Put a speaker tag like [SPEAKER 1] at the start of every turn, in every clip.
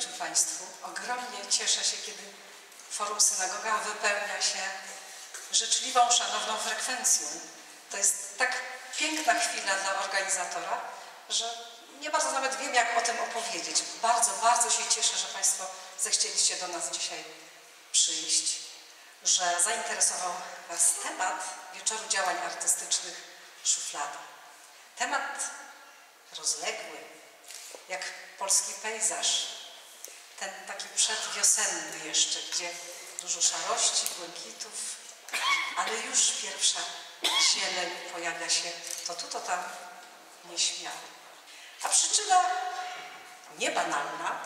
[SPEAKER 1] życzę Państwu. Ogromnie cieszę się, kiedy Forum Synagoga wypełnia się życzliwą, szanowną frekwencją. To jest tak piękna chwila dla organizatora, że nie bardzo nawet wiem, jak o tym opowiedzieć. Bardzo, bardzo się cieszę, że Państwo zechcieliście do nas dzisiaj przyjść, że zainteresował Was temat Wieczoru Działań Artystycznych Szuflada. Temat rozległy, jak polski pejzaż, ten taki przedwiosenny jeszcze, gdzie dużo szarości, błękitów, ale już pierwsza zieleń pojawia się to tu, to tam nieśmiało. A przyczyna niebanalna,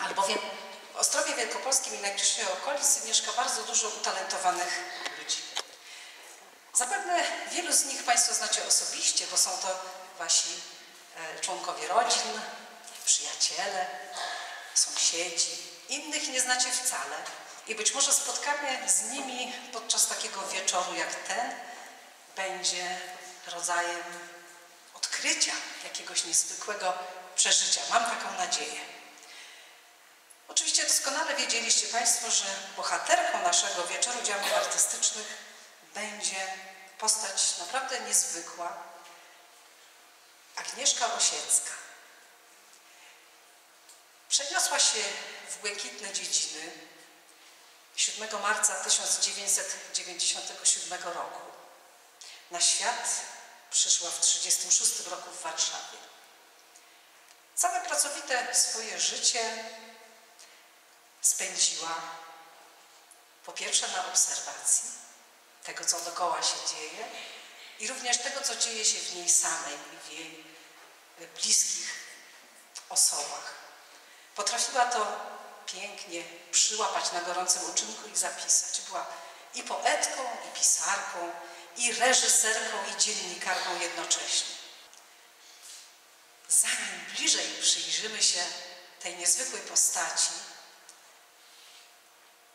[SPEAKER 1] albowiem w Ostrowie Wielkopolskim i najbliższej okolicy mieszka bardzo dużo utalentowanych ludzi. Zapewne wielu z nich Państwo znacie osobiście, bo są to Wasi e, członkowie rodzin, przyjaciele, sąsiedzi. Innych nie znacie wcale. I być może spotkanie z nimi podczas takiego wieczoru jak ten będzie rodzajem odkrycia jakiegoś niezwykłego przeżycia. Mam taką nadzieję. Oczywiście doskonale wiedzieliście Państwo, że bohaterką naszego wieczoru działań artystycznych będzie postać naprawdę niezwykła, Agnieszka Osiecka. Przeniosła się w błękitne dziedziny 7 marca 1997 roku. Na świat przyszła w 1936 roku w Warszawie. Całe pracowite swoje życie spędziła po pierwsze na obserwacji tego, co dookoła się dzieje i również tego, co dzieje się w niej samej i w jej bliskich osobach. Potrafiła to pięknie przyłapać na gorącym uczynku i zapisać. Była i poetką, i pisarką, i reżyserką, i dziennikarką jednocześnie. Zanim bliżej przyjrzymy się tej niezwykłej postaci,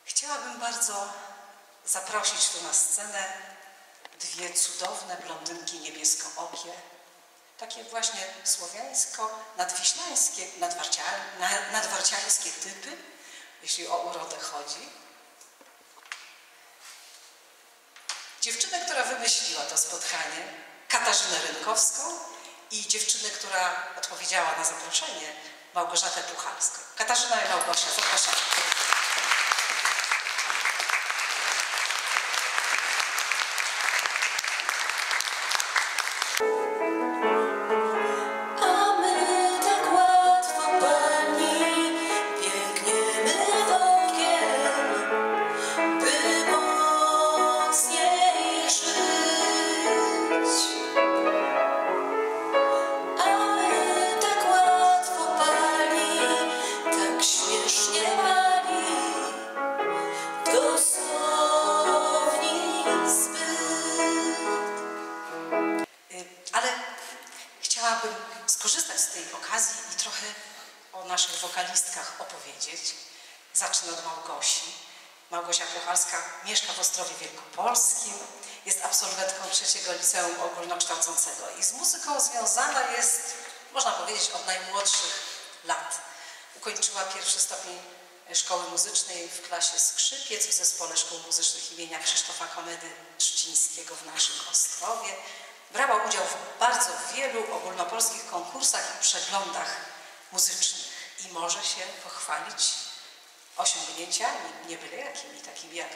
[SPEAKER 1] chciałabym bardzo zaprosić tu na scenę dwie cudowne blondynki niebieskookie, takie właśnie słowiańsko-nadwiślańskie, nadwarciańskie typy, jeśli o urodę chodzi. Dziewczynę, która wymyśliła to spotkanie, Katarzynę Rynkowską i dziewczynę, która odpowiedziała na zaproszenie, Małgorzatę Puchalską. Katarzyna i Małgosia, zapraszam. Trzeciego liceum ogólnokształcącego i z muzyką związana jest, można powiedzieć, od najmłodszych lat. Ukończyła pierwszy stopień szkoły muzycznej w klasie skrzypiec w zespole szkół muzycznych imienia Krzysztofa Komedy Trzcińskiego w naszym Ostrowie. Brała udział w bardzo wielu ogólnopolskich konkursach i przeglądach muzycznych i może się pochwalić osiągnięciami, nie byle jakimi, takimi jak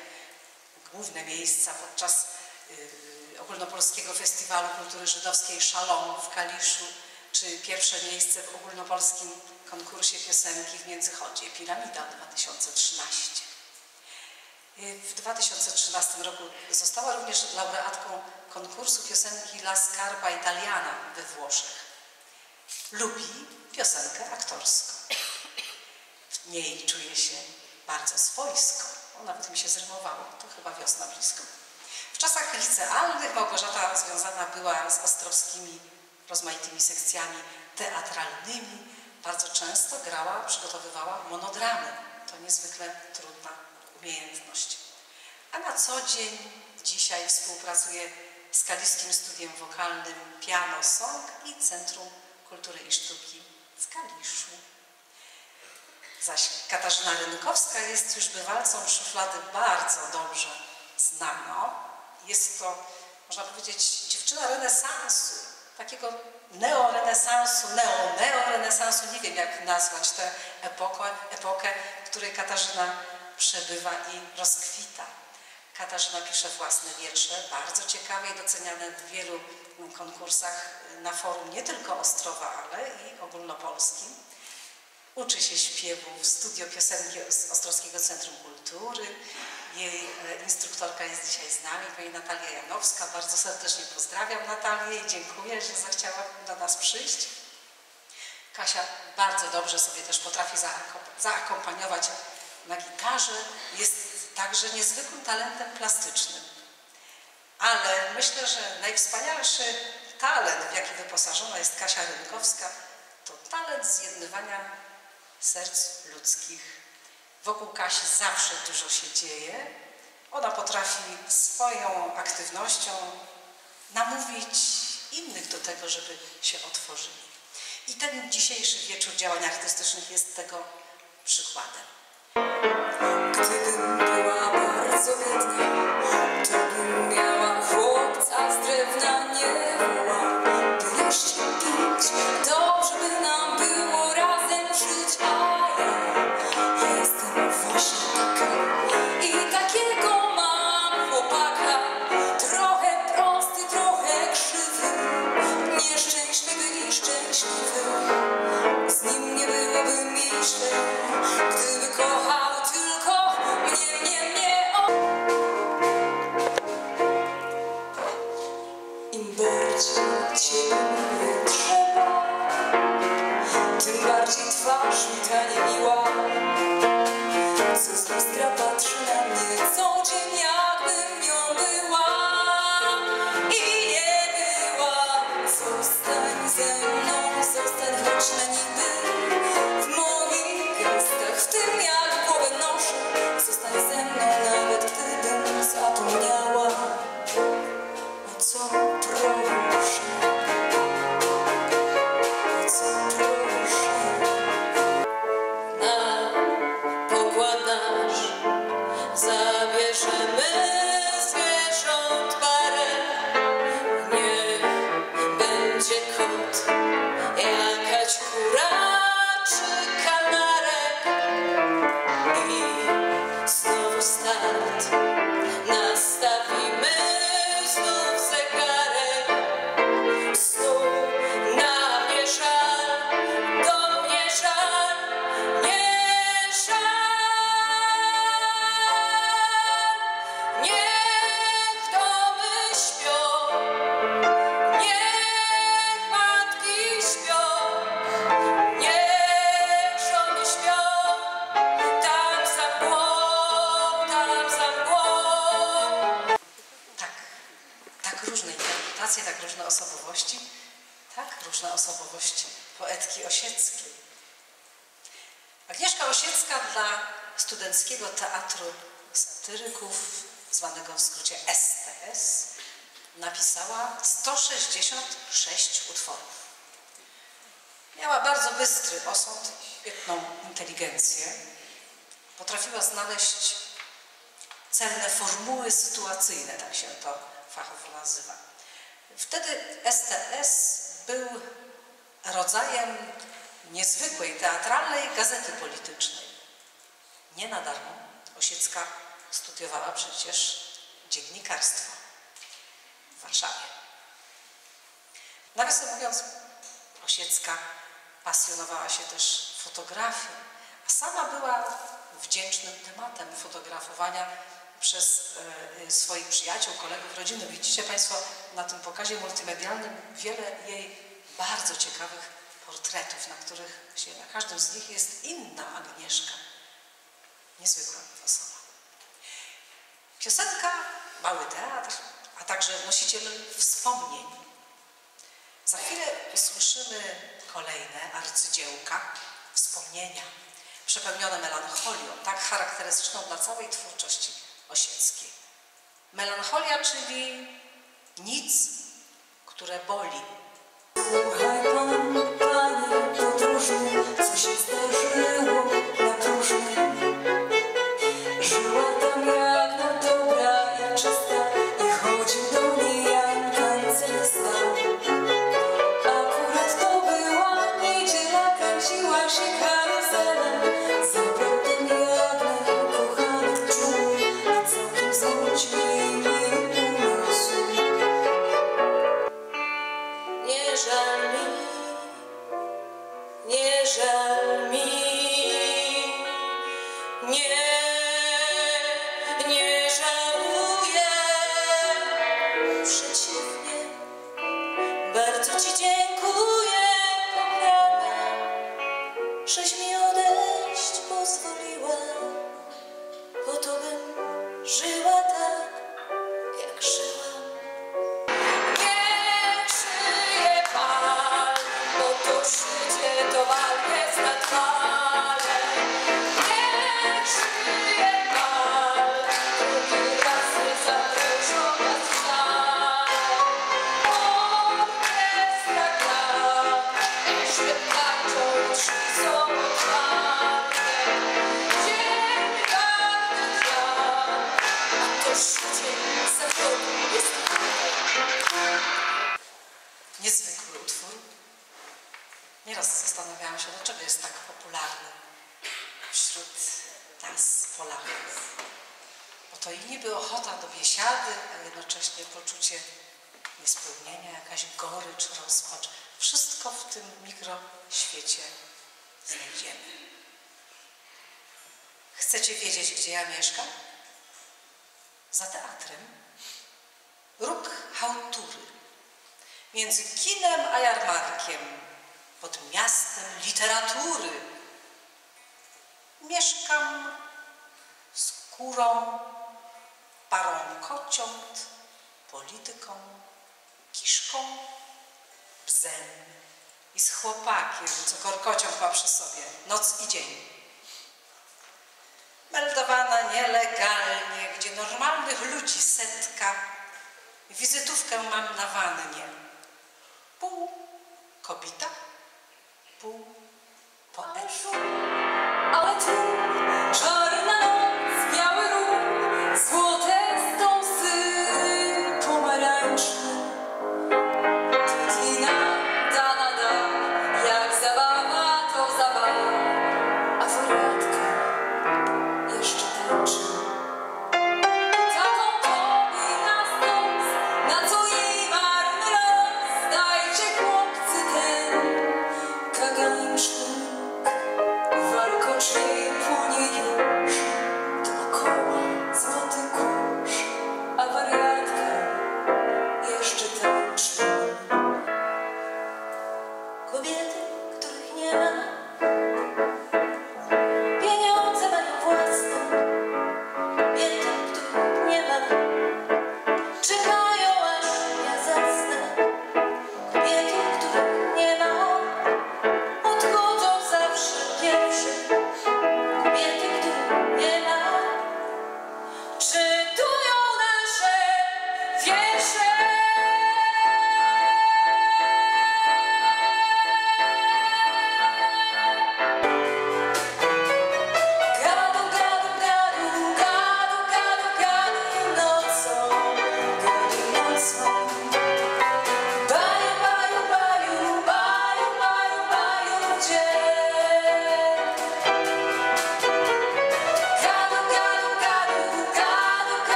[SPEAKER 1] główne miejsca podczas y, Ogólnopolskiego Festiwalu Kultury Żydowskiej Szalom w Kaliszu, czy pierwsze miejsce w ogólnopolskim konkursie piosenki w Międzychodzie, Piramida 2013. W 2013 roku została również laureatką konkursu piosenki La Scarpa Italiana we Włoszech. Lubi piosenkę aktorską. W niej czuje się bardzo swojsko. O, nawet mi się zrymowało, to chyba wiosna blisko. W czasach licealnych Małgorzata związana była z ostrowskimi rozmaitymi sekcjami teatralnymi. Bardzo często grała, przygotowywała monodramy. To niezwykle trudna umiejętność. A na co dzień dzisiaj współpracuje z Kaliskim Studiem Wokalnym Piano Song i Centrum Kultury i Sztuki w Kaliszu. Zaś Katarzyna Rynkowska jest już bywalcą szuflady bardzo dobrze znaną. Jest to, można powiedzieć, dziewczyna renesansu, takiego neorenesansu, neo-neorenesansu, nie wiem jak nazwać tę epokę, epokę, w której Katarzyna przebywa i rozkwita. Katarzyna pisze własne wiersze, bardzo ciekawe i doceniane w wielu konkursach na forum nie tylko Ostrowa, ale i ogólnopolskim. Uczy się śpiewu w studio piosenki Ostrowskiego Centrum Kultury. Jej e, instruktorka jest dzisiaj z nami, pani Natalia Janowska. Bardzo serdecznie pozdrawiam Natalię i dziękuję, że zechciała do nas przyjść. Kasia bardzo dobrze sobie też potrafi zaakompaniować na gitarze. Jest także niezwykłym talentem plastycznym. Ale myślę, że najwspanialszy talent, w jaki wyposażona jest Kasia Rynkowska, to talent zjednywania serc ludzkich. Wokół Kasi zawsze dużo się dzieje. Ona potrafi swoją aktywnością namówić innych do tego, żeby się otworzyli. I ten dzisiejszy wieczór działań artystycznych jest tego przykładem.
[SPEAKER 2] Gdybym była bardzo biedna, drewna nie woła. By i pić, bardziej ciebie trzeba, tym bardziej twarz mi ta niemiła.
[SPEAKER 1] 166 utworów. Miała bardzo bystry osąd, świetną inteligencję. Potrafiła znaleźć celne formuły sytuacyjne, tak się to fachowo nazywa. Wtedy STS był rodzajem niezwykłej teatralnej gazety politycznej. Nie na darmo Osiecka studiowała przecież dziennikarstwo w Warszawie. Nawiasem mówiąc, Osiecka pasjonowała się też fotografią, a sama była wdzięcznym tematem fotografowania przez e, swoich przyjaciół, kolegów, rodziny. Widzicie Państwo na tym pokazie multimedialnym wiele jej bardzo ciekawych portretów, na których się, na każdym z nich jest inna Agnieszka. Niezwykła osoba. Piosenka, mały teatr, a także nosiciel wspomnień. Za chwilę usłyszymy kolejne arcydziełka, wspomnienia, przepełnione melancholią, tak charakterystyczną dla całej twórczości Osieckiej. Melancholia, czyli nic, które boli.
[SPEAKER 2] Słuchaj pan, panie podróżny, co się zdarzyło świecie zachodu jest
[SPEAKER 1] Niezwykły utwór. Nieraz zastanawiałam się, dlaczego jest tak popularny wśród nas, Polaków. Bo to i niby ochota do biesiady, a jednocześnie poczucie niespełnienia, jakaś gorycz, rozpacz. Wszystko w tym mikroświecie znajdziemy. Chcecie wiedzieć, gdzie ja mieszkam? za teatrem róg hałtury między kinem a jarmarkiem pod miastem literatury mieszkam z kurą, parą kociąt, polityką, kiszką, bzem i z chłopakiem, co korkociąg ma przy sobie, noc i dzień meldowana nielegalnie, gdzie normalnych ludzi setka. Wizytówkę mam na wannie. Pół kobieta, pół poeta.
[SPEAKER 2] Ale tu,
[SPEAKER 1] czary.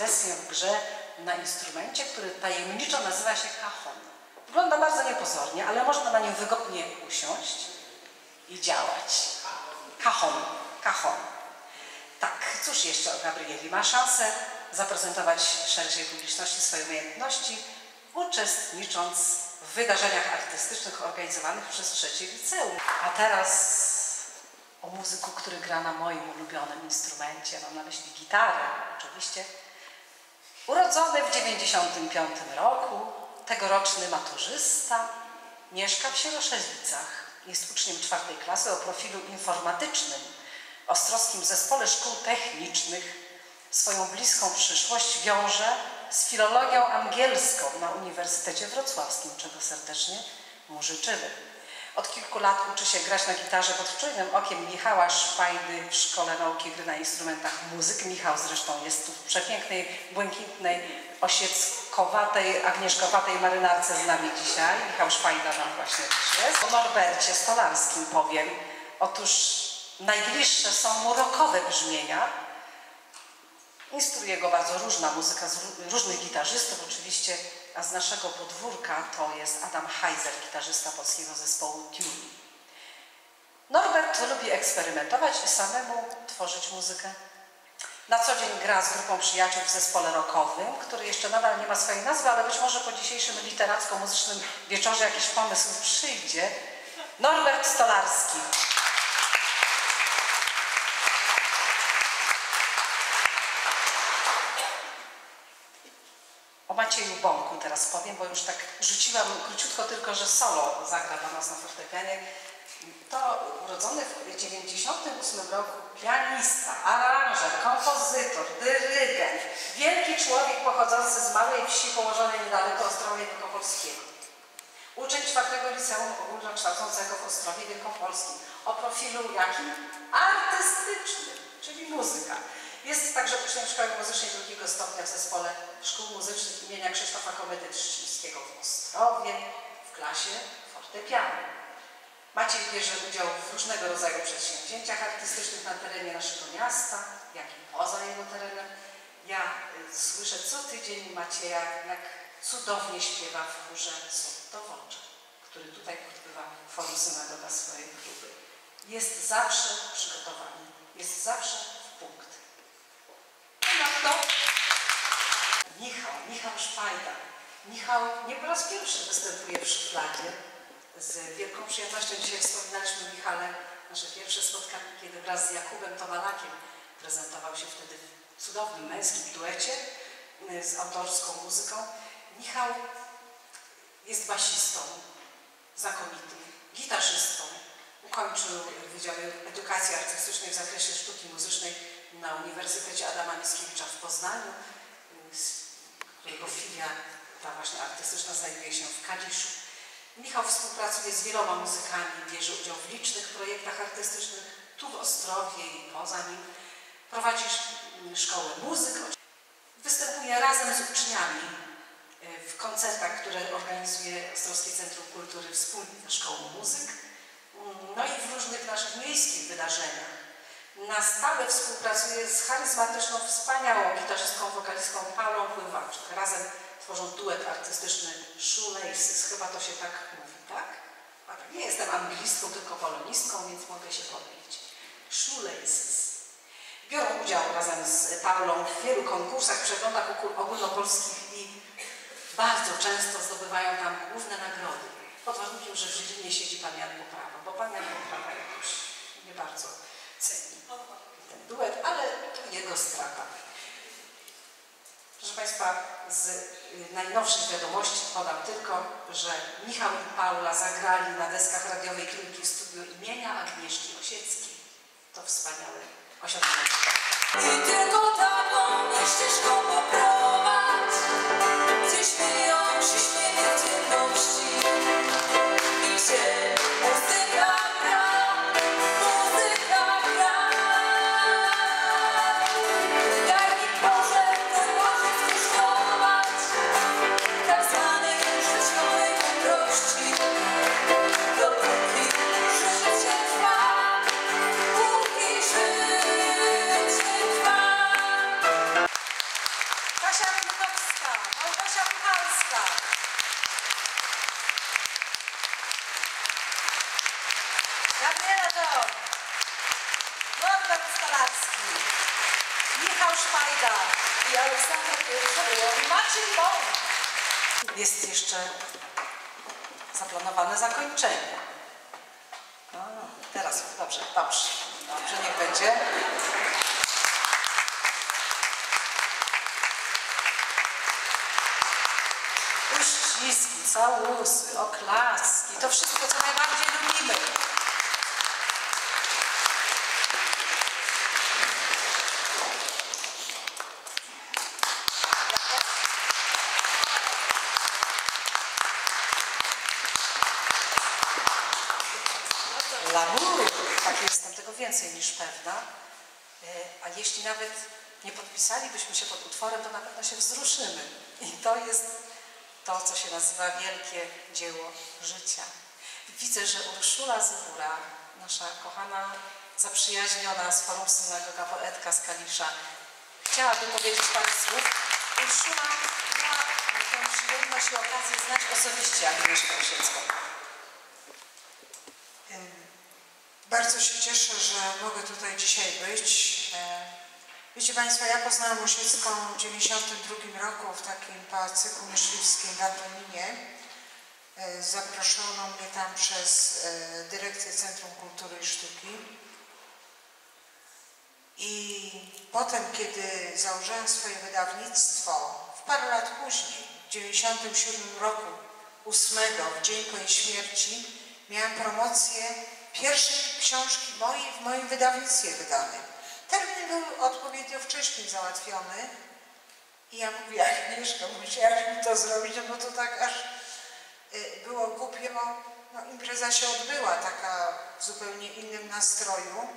[SPEAKER 1] sesję w grze na instrumencie, który tajemniczo nazywa się cajon. Wygląda bardzo niepozornie, ale można na nim wygodnie usiąść i działać. Cajon, cajon. Tak, cóż jeszcze o Gabrieli? Ma szansę zaprezentować szerszej publiczności swoje umiejętności, uczestnicząc w wydarzeniach artystycznych organizowanych przez trzecie liceum. A teraz o muzyku, który gra na moim ulubionym instrumencie, mam na myśli gitarę oczywiście. Urodzony w 95 roku, tegoroczny maturzysta, mieszka w Sieroszewicach. Jest uczniem czwartej klasy o profilu informatycznym w Ostrowskim Zespole Szkół Technicznych. Swoją bliską przyszłość wiąże z filologią angielską na Uniwersytecie Wrocławskim, czego serdecznie mu życzymy. Od kilku lat uczy się grać na gitarze pod czujnym okiem Michała Szwajdy w Szkole Nauki Gry na Instrumentach Muzyk. Michał zresztą jest tu w przepięknej, błękitnej, osieckowatej, agnieszkowatej marynarce z nami dzisiaj. Michał Szwajda nam właśnie też jest. O Norbercie Stolarskim powiem. Otóż najbliższe są mu rockowe brzmienia. Instruuje go bardzo różna muzyka z ró- różnych gitarzystów oczywiście, a z naszego podwórka to jest Adam Heiser, gitarzysta polskiego zespołu Tune. Norbert lubi eksperymentować i samemu tworzyć muzykę. Na co dzień gra z grupą przyjaciół w zespole rockowym, który jeszcze nadal nie ma swojej nazwy, ale być może po dzisiejszym literacko-muzycznym wieczorze jakiś pomysł przyjdzie. Norbert Stolarski. O Macieju Bąku teraz powiem, bo już tak rzuciłam króciutko tylko, że solo zagra dla nas na fortepianie. To urodzony w 1998 roku pianista, aranżer, kompozytor, dyrygent, wielki człowiek pochodzący z małej wsi położonej niedaleko Ostrowia Wielkopolskiego. Uczeń czwartego liceum ogólnokształcącego w Ostrowie Wielkopolskim o profilu jakim? Artystycznym, czyli muzyka. Jest także uczniem Szkoły Muzycznej drugiego stopnia w zespole szkół muzycznych imienia Krzysztofa Komedy Trzcińskiego w Ostrowie w klasie fortepianu. Maciej bierze udział w różnego rodzaju przedsięwzięciach artystycznych na terenie naszego miasta, jak i poza jego terenem. Ja y, słyszę co tydzień Macieja, jak cudownie śpiewa w chórze Sottowocza, który tutaj odbywa forum synagoga swojej grupy. Jest zawsze przygotowany, jest zawsze. Michał, Michał Szwajda. Michał nie po raz pierwszy występuje w szufladzie. Z wielką przyjemnością dzisiaj wspominaliśmy Michale nasze pierwsze spotkanie, kiedy wraz z Jakubem Towalakiem prezentował się wtedy w cudownym męskim duecie y, z autorską muzyką. Michał jest basistą, znakomitym, gitarzystą. Ukończył Wydział Edukacji Artystycznej w zakresie sztuki muzycznej na Uniwersytecie Adama Mickiewicza w Poznaniu, którego filia ta właśnie artystyczna znajduje się w Kadziszu. Michał współpracuje z wieloma muzykami, bierze udział w licznych projektach artystycznych tu w Ostrowie i poza nim. Prowadzi sz- szkołę muzyk, występuje razem z uczniami e, w koncertach, które organizuje Ostrowskie Centrum Kultury wspólnie ze Szkołą Muzyk, Mm, no i w różnych naszych miejskich wydarzeniach. Na stałe współpracuje z charyzmatyczną, wspaniałą gitarzystką, wokalistką Paulą Pływaczek. Razem tworzą duet artystyczny Shoelaces. Chyba to się tak mówi, tak? Tak, Nie jestem anglistką, tylko polonistką, więc mogę się pomylić. Shoelaces. Biorą udział razem z Paulą w wielu konkursach, przeglądach ogól- ogólnopolskich i bardzo często zdobywają tam główne nagrody. Pod warunkiem, że w jury nie siedzi pan Jan Poprawa, bo pan Jan Poprawa jakoś nie bardzo ceni duet, ale jego strata. Proszę Państwa, z y, najnowszych wiadomości podam tylko, że Michał i Paula zagrali na deskach radiowej trójki w studiu imienia Agnieszki Osieckiej. To wspaniałe osiągnięcie. Zaplanowane zakończenie. A, teraz, dobrze, dobrze, dobrze, niech będzie. Uściski, całusy, oklaski, to wszystko, co najbardziej lubimy. Lamour, tak jestem tego więcej niż pewna. E, A jeśli nawet nie podpisalibyśmy się pod utworem, to na pewno się wzruszymy. I to jest to, co się nazywa wielkie dzieło życia. Widzę, że Urszula Zybura, nasza kochana, zaprzyjaźniona z Forum Synagoga poetka z Kalisza, chciałaby powiedzieć parę słów. Urszula miała tę przyjemność i okazję znać osobiście Agnieszkę Osiecką.
[SPEAKER 3] Bardzo się cieszę, że mogę tutaj dzisiaj być. E, Wiecie Państwo, ja poznałam Osiecką w 1992 roku w takim pałacyku myśliwskim w Antoninie. E, Zaproszono mnie tam przez e, dyrekcję Centrum Kultury i Sztuki. I potem, kiedy założyłam swoje wydawnictwo, w parę lat później, w 1997 roku, 8, w dzień po jej śmierci, miałam promocję pierwszej książki mojej w moim wydawnictwie wydanej. Termin był odpowiednio wcześniej załatwiony i ja mówię, Agnieszka, musiałaś mi to zrobić, no bo to tak aż y, było głupio. No, impreza się odbyła taka w zupełnie innym nastroju.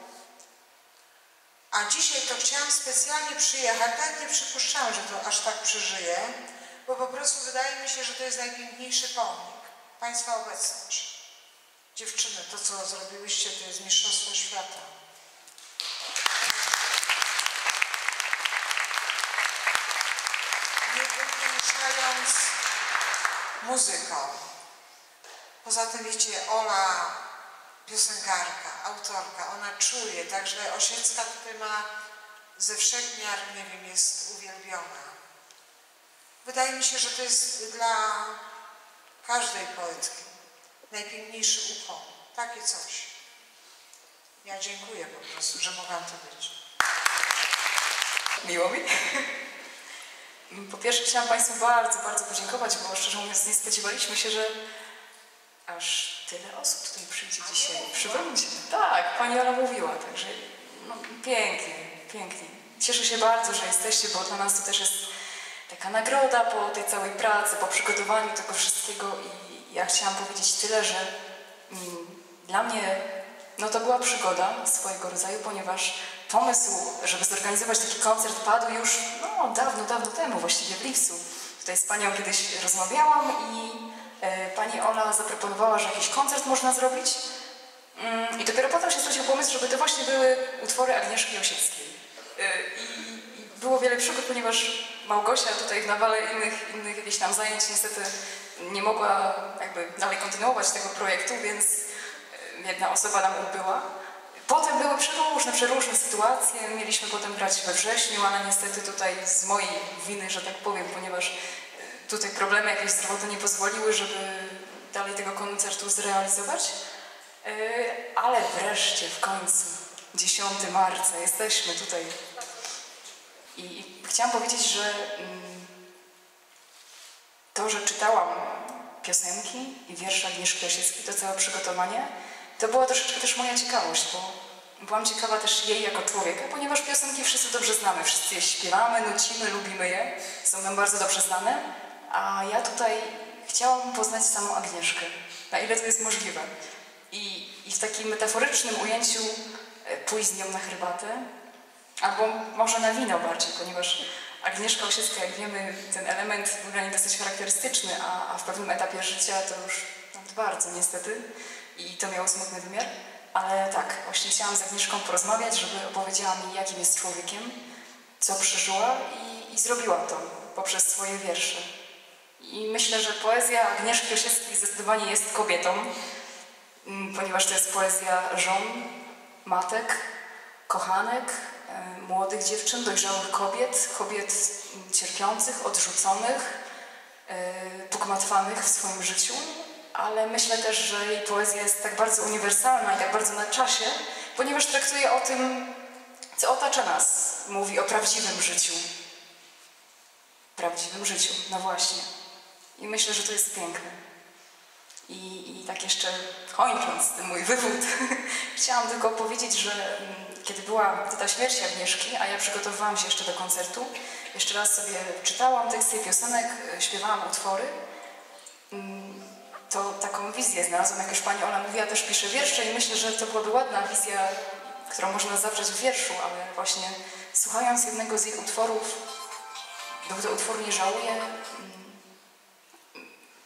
[SPEAKER 3] A dzisiaj to chciałam specjalnie przyjechać, nawet nie przypuszczałam, że to aż tak przeżyję, bo po prostu wydaje mi się, że to jest najpiękniejszy pomnik. Państwa obecność. Dziewczyny, to co zrobiłyście, to jest mistrzostwo świata. Nie wymyślając muzyką. Poza tym wiecie, Ola, piosenkarka, autorka, ona czuje, także Osiecka tutaj ma ze wszechmiar, nie wiem, jest uwielbiona. Wydaje mi się, że to jest dla każdej poetki najpiękniejszy ukłon. Takie coś. Ja dziękuję po prostu, że mogłam to być.
[SPEAKER 4] Miło mi. Po pierwsze chciałam Państwu bardzo, bardzo podziękować, bo szczerze mówiąc nie spodziewaliśmy się, że aż tyle osób tutaj przyjdzie dzisiaj. Przypomnijcie. Tak, Pani Ola mówiła, także no, pięknie, pięknie. Cieszę się bardzo, że jesteście, bo dla nas to też jest taka nagroda po tej całej pracy, po przygotowaniu tego wszystkiego i ja chciałam powiedzieć tyle, że mm, dla mnie no to była przygoda swojego rodzaju, ponieważ pomysł, żeby zorganizować taki koncert padł już no, dawno, dawno temu, właściwie w lipcu. Tutaj z panią kiedyś rozmawiałam i e, pani Ola zaproponowała, że jakiś koncert można zrobić. Mm, I dopiero potem się zrodził pomysł, żeby to właśnie były utwory Agnieszki Osieckiej. E, było wiele przygód, ponieważ Małgosia tutaj w nawale innych, innych jakichś tam zajęć niestety nie mogła jakby dalej kontynuować tego projektu, więc e, jedna osoba nam ubyła. Potem były przeróżne, przeróżne sytuacje. Mieliśmy potem grać we wrześniu, ale niestety tutaj z mojej winy, że tak powiem, ponieważ e, tutaj problemy jakieś zdrowotne nie pozwoliły, żeby dalej tego koncertu zrealizować. E, Ale wreszcie, w końcu, 10 marca, jesteśmy tutaj. I, chciałam powiedzieć, że mm, to, że czytałam piosenki i wiersze Agnieszki Osieckiej, to całe przygotowanie, to była troszeczkę też moja ciekawość, bo byłam ciekawa też jej jako człowieka, ponieważ piosenki wszyscy dobrze znamy, wszyscy je śpiewamy, nucimy, lubimy je, są nam bardzo dobrze znane, a ja tutaj chciałam poznać samą Agnieszkę, na ile to jest możliwe. I, i w takim metaforycznym ujęciu e, pójść z nią na herbatę, albo może na wino bardziej, ponieważ Agnieszka Osiecka, jak wiemy, ten element niej dosyć charakterystyczny, a, a w pewnym etapie życia to już bardzo niestety i to miało smutny wymiar. Ale tak, właśnie chciałam z Agnieszką porozmawiać, żeby opowiedziała mi, jakim jest człowiekiem, co przeżyła i, i zrobiła to poprzez swoje wiersze. I myślę, że poezja Agnieszki Osieckiej zdecydowanie jest kobietą, mm, ponieważ to jest poezja żon, matek, kochanek, młodych dziewczyn, dojrzałych kobiet, kobiet cierpiących, odrzuconych, e, pogmatwanych w swoim życiu, ale myślę też, że jej poezja jest tak bardzo uniwersalna i tak bardzo na czasie, ponieważ traktuje o tym, co otacza nas. Mówi o prawdziwym życiu. Prawdziwym życiu, no właśnie. I myślę, że to jest piękne. I, I tak jeszcze kończąc ten mój wywód, chciałam tylko powiedzieć, że mm, kiedy była ta śmierć Agnieszki, a ja przygotowywałam się jeszcze do koncertu, jeszcze raz sobie czytałam teksty piosenek, e, śpiewałam utwory, mm, to taką wizję znalazłam, jak już pani Ola mówiła, też pisze wiersze i myślę, że to byłaby ładna wizja, którą można zawrzeć w wierszu, ale właśnie słuchając jednego z jej utworów, był to utwór Nie żałuję, mm,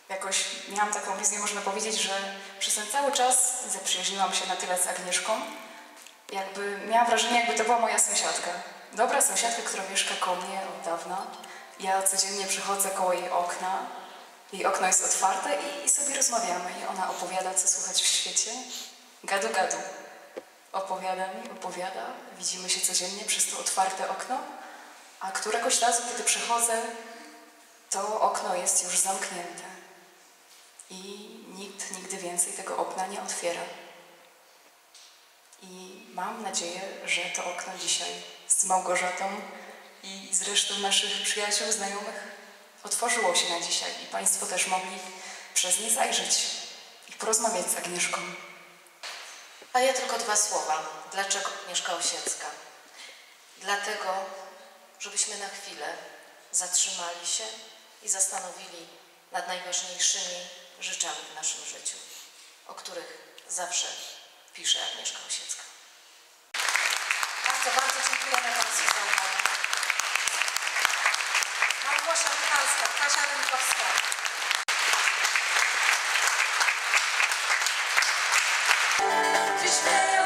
[SPEAKER 4] jakoś miałam taką wizję, można powiedzieć, że przez ten cały czas zaprzyjaźniłam się na tyle z Agnieszką, jakby miałam wrażenie, jakby to była moja sąsiadka. Dobra sąsiadka, która mieszka koło mnie od dawna. Ja codziennie przychodzę koło jej okna. Jej okno jest otwarte i, i sobie rozmawiamy. I ona opowiada, co słychać w świecie. Gadu, gadu. Opowiada mi, opowiada. Widzimy się codziennie przez to otwarte okno. A któregoś razu, kiedy przychodzę, to okno jest już zamknięte. I nikt nigdy więcej tego okna nie otwiera. I mam nadzieję, że to okno dzisiaj z Małgorzatą i z resztą naszych przyjaciół, znajomych otworzyło się na dzisiaj i Państwo też mogli przez nie zajrzeć i porozmawiać z Agnieszką.
[SPEAKER 5] A ja tylko dwa słowa. Dlaczego Agnieszka Osiecka? Dlatego, żebyśmy na chwilę zatrzymali się i zastanowili nad najważniejszymi rzeczami w naszym życiu, o których zawsze pisze Agnieszka Osiecka.
[SPEAKER 1] Bardzo, bardzo dziękujemy Państwu za uwagę. Małgosia Michalska, Kasia Rynkowska.
[SPEAKER 2] Gdy